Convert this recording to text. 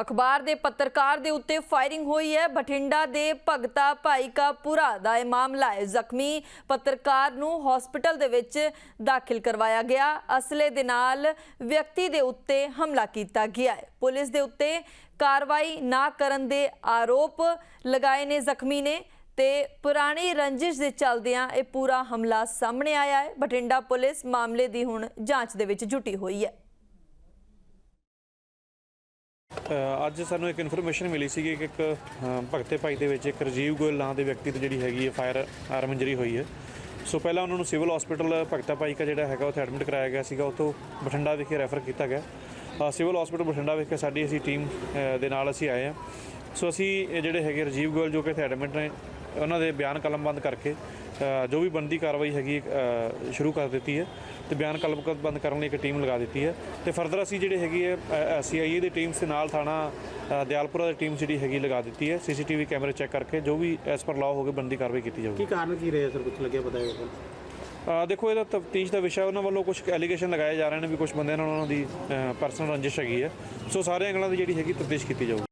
ਅਖਬਾਰ ਦੇ ਪੱਤਰਕਾਰ ਦੇ ਉੱਤੇ ਫਾਇਰਿੰਗ ਹੋਈ ਹੈ। ਬਠਿੰਡਾ ਦੇ ਭਗਤਾ ਭਾਈ ਕਾ ਪੁਰਾ ਦਾ ਇਹ ਮਾਮਲਾ ਹੈ। ਜ਼ਖਮੀ ਪੱਤਰਕਾਰ ਨੂੰ ਹਸਪੀਟਲ ਦੇ ਵਿੱਚ ਦਾਖਲ ਕਰਵਾਇਆ ਗਿਆ। ਅਸਲੇ ਦੇ ਨਾਲ ਵਿਅਕਤੀ ਦੇ ਉੱਤੇ ਹਮਲਾ ਕੀਤਾ ਗਿਆ ਹੈ। ਪੁਲਿਸ ਦੇ ਉੱਤੇ ਕਾਰਵਾਈ ਨਾ ਕਰਨ ਦੇ ਆਰੋਪ ਲਗਾਏ ਨੇ ਜ਼ਖਮੀ ਨੇ ਤੇ ਪੁਰਾਣੀ ਰੰਜਿਸ਼ ਦੇ ਚੱਲਦਿਆਂ ਇਹ ਪੂਰਾ ਹਮਲਾ ਸਾਹਮਣੇ ਆਇਆ ਹੈ। ਬਠਿੰਡਾ ਪੁਲਿਸ ਮਾਮਲੇ ਦੀ ਹੁਣ ਜਾਂਚ ਦੇ ਵਿੱਚ ਜੁਟੀ ਹੋਈ ਹੈ। ਅੱਜ ਸਾਨੂੰ ਇੱਕ ਇਨਫੋਰਮੇਸ਼ਨ ਮਿਲੀ ਸੀਗੀ ਕਿ ਇੱਕ ਭਗਤੇ ਭਾਈ ਦੇ ਵਿੱਚ ਇੱਕ ਰਜੀਵ ਗੋਇਲ ਨਾਂ ਦੇ ਵਿਅਕਤੀ ਤੋਂ ਜਿਹੜੀ ਹੈਗੀ ਹੈ ਫਾਇਰ ਆਰਮ ਇੰਜਰੀ ਹੋਈ ਹੈ। ਸੋ ਪਹਿਲਾਂ ਉਹਨਾਂ ਨੂੰ ਸਿਵਲ ਹਸਪੀਟਲ ਭਗਤਾ ਭਾਈ ਕਾ ਜਿਹੜਾ ਹੈਗਾ ਉੱਥੇ ਐਡਮਿਟ ਕਰਾਇਆ ਗਿਆ ਸੀਗਾ, ਉੱਥੋਂ ਬਠਿੰਡਾ ਵਿਖੇ ਰੈਫਰ ਕੀਤਾ ਗਿਆ। ਸਿਵਲ ਹਸਪੀਟਲ ਬਠਿੰਡਾ ਵਿਖੇ ਸਾਡੀ ਅਸੀਂ ਟੀਮ ਦੇ ਨਾਲ ਅਸੀਂ ਆਏ ਹਾਂ। ਸੋ ਅਸੀਂ ਜਿਹੜੇ ਹੈਗੇ ਰਜੀਵ ਗੋਇਲ ਜੋ ਕਿ ਇੱਥੇ ਐਡਮਿਟ ਨੇ ਉਹਨਾਂ ਦੇ ਬਿਆਨ ਕਲਮਬੰਦ ਕਰਕੇ ਜੋ ਵੀ ਬਣਦੀ ਕਾਰਵਾਈ ਹੈਗੀ ਸ਼ੁਰੂ ਕਰ ਦਿੱਤੀ ਹੈ ਤੇ ਬਿਆਨ ਕਲਮਬੰਦ ਕਰਨ ਲਈ ਇੱਕ ਟੀਮ ਲਗਾ ਦਿੱਤੀ ਹੈ ਤੇ ਫਰਦਰ ਅਸੀਂ ਜਿਹੜੇ ਹੈਗੀ ਹੈ ਸੀਆਈਏ ਦੀ ਟੀਮਸ ਦੇ ਨਾਲ ਥਾਣਾ ਦਿਆਲਪੁਰਾ ਦੀ ਟੀਮ ਜਿਹੜੀ ਹੈਗੀ ਲਗਾ ਦਿੱਤੀ ਹੈ। ਸੀਸੀਟੀਵੀ ਕੈਮਰੇ ਚੈੱਕ ਕਰਕੇ ਜੋ ਵੀ ਐਸ ਪਰ ਲਾਅ ਹੋਵੇ ਬਣਦੀ ਕਾਰਵਾਈ ਕੀਤੀ ਜਾਊਗੀ। ਕੀ ਕਾਰਨ ਕੀ ਰਿਹਾ ਸਰ? ਕੁਝ ਲੱਗਿਆ ਪਤਾ ਹੈ ਦੇਖੋ ਇਹਦਾ ਤਫਤੀਸ਼ ਦਾ ਵਿਸ਼ਾ ਉਹਨਾਂ ਵੱਲੋਂ ਕੁਝ ਐਲੀਗੇਸ਼ਨ ਲਗਾਏ ਜਾ ਰਹੇ ਨੇ ਵੀ ਕੁਝ ਬੰਦਿਆਂ ਨਾਲ ਉਹਨਾਂ ਦੀ ਪਰਸਨਲ ਰੰਜਿਸ਼ ਹੈਗੀ ਹੈ। ਸੋ ਸਾਰੇ ਅੰਗਲਾਂ ਦੀ ਜਿਹੜੀ ਹੈਗੀ ਤਫਤੀਸ਼ ਕੀਤੀ ਜਾਊਗੀ।